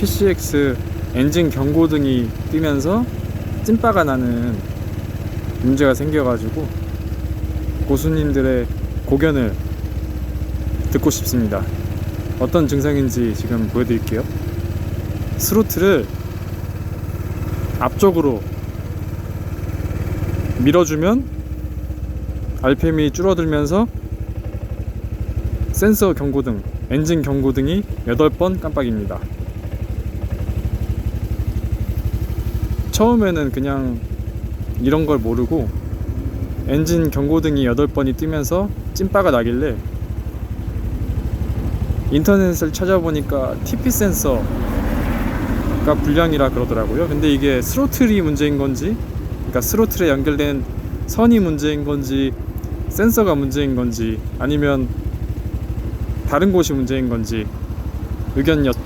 PCX 엔진 경고등이 뜨면서 찐빠가 나는 문제가 생겨가지고 고수님들의 고견을 듣고 싶습니다. 어떤 증상인지 지금 보여드릴게요. 스로틀을 앞쪽으로 밀어주면 RPM이 줄어들면서 센서 경고등, 엔진 경고등이 8번 깜빡입니다. 처음에는 그냥 이런 걸 모르고 엔진 경고등이 8번이 뜨면서 찐빠가 나길래 인터넷을 찾아보니까 TP 센서가 불량이라 그러더라고요. 근데 이게 스로틀이 문제인 건지, 그러니까 스로틀에 연결된 선이 문제인 건지, 센서가 문제인 건지, 아니면 다른 곳이 문제인 건지 의견 여쭤